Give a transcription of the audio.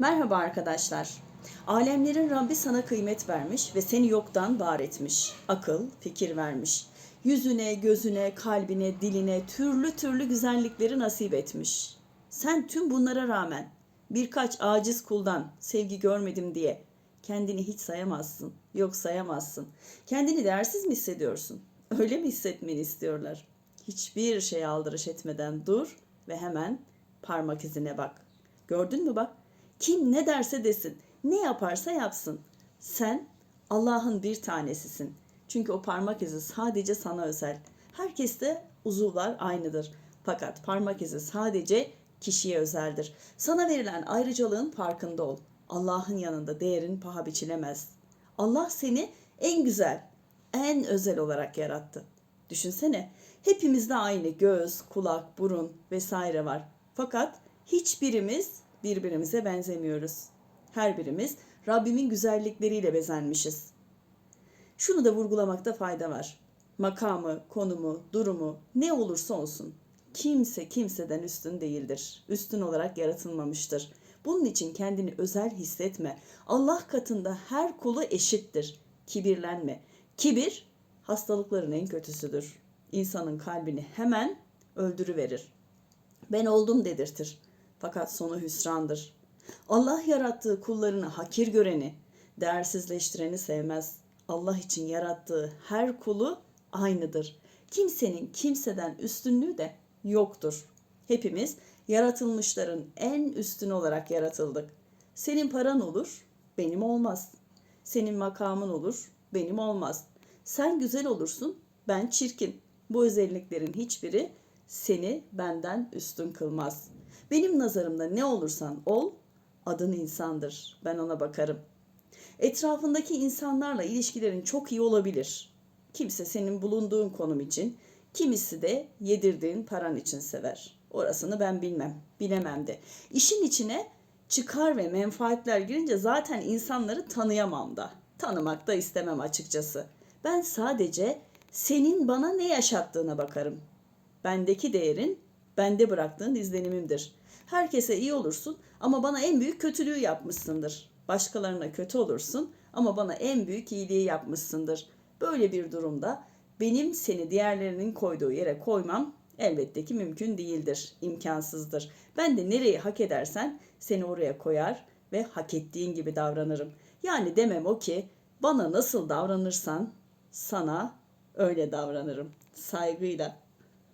Merhaba arkadaşlar. Alemlerin Rabbi sana kıymet vermiş ve seni yoktan var etmiş. Akıl, fikir vermiş. Yüzüne, gözüne, kalbine, diline türlü türlü güzellikleri nasip etmiş. Sen tüm bunlara rağmen birkaç aciz kuldan sevgi görmedim diye kendini hiç sayamazsın. Yok sayamazsın. Kendini değersiz mi hissediyorsun? Öyle mi hissetmeni istiyorlar? Hiçbir şey aldırış etmeden dur ve hemen parmak izine bak. Gördün mü bak? Kim ne derse desin, ne yaparsa yapsın. Sen Allah'ın bir tanesisin. Çünkü o parmak izi sadece sana özel. Herkeste uzuvlar aynıdır. Fakat parmak izi sadece kişiye özeldir. Sana verilen ayrıcalığın farkında ol. Allah'ın yanında değerin paha biçilemez. Allah seni en güzel, en özel olarak yarattı. Düşünsene, hepimizde aynı göz, kulak, burun vesaire var. Fakat hiçbirimiz birbirimize benzemiyoruz. Her birimiz Rabbimin güzellikleriyle bezenmişiz. Şunu da vurgulamakta fayda var. Makamı, konumu, durumu ne olursa olsun kimse kimseden üstün değildir. Üstün olarak yaratılmamıştır. Bunun için kendini özel hissetme. Allah katında her kulu eşittir. Kibirlenme. Kibir hastalıkların en kötüsüdür. İnsanın kalbini hemen öldürüverir. Ben oldum dedirtir. Fakat sonu hüsrandır. Allah yarattığı kullarını hakir göreni, değersizleştireni sevmez. Allah için yarattığı her kulu aynıdır. Kimsenin kimseden üstünlüğü de yoktur. Hepimiz yaratılmışların en üstün olarak yaratıldık. Senin paran olur, benim olmaz. Senin makamın olur, benim olmaz. Sen güzel olursun, ben çirkin. Bu özelliklerin hiçbiri seni benden üstün kılmaz. Benim nazarımda ne olursan ol, adın insandır. Ben ona bakarım. Etrafındaki insanlarla ilişkilerin çok iyi olabilir. Kimse senin bulunduğun konum için, kimisi de yedirdiğin paran için sever. Orasını ben bilmem, bilemem de. İşin içine çıkar ve menfaatler girince zaten insanları tanıyamam da. Tanımak da istemem açıkçası. Ben sadece senin bana ne yaşattığına bakarım. Bendeki değerin bende bıraktığın izlenimimdir. Herkese iyi olursun ama bana en büyük kötülüğü yapmışsındır. Başkalarına kötü olursun ama bana en büyük iyiliği yapmışsındır. Böyle bir durumda benim seni diğerlerinin koyduğu yere koymam elbette ki mümkün değildir, imkansızdır. Ben de nereyi hak edersen seni oraya koyar ve hak ettiğin gibi davranırım. Yani demem o ki bana nasıl davranırsan sana öyle davranırım. Saygıyla.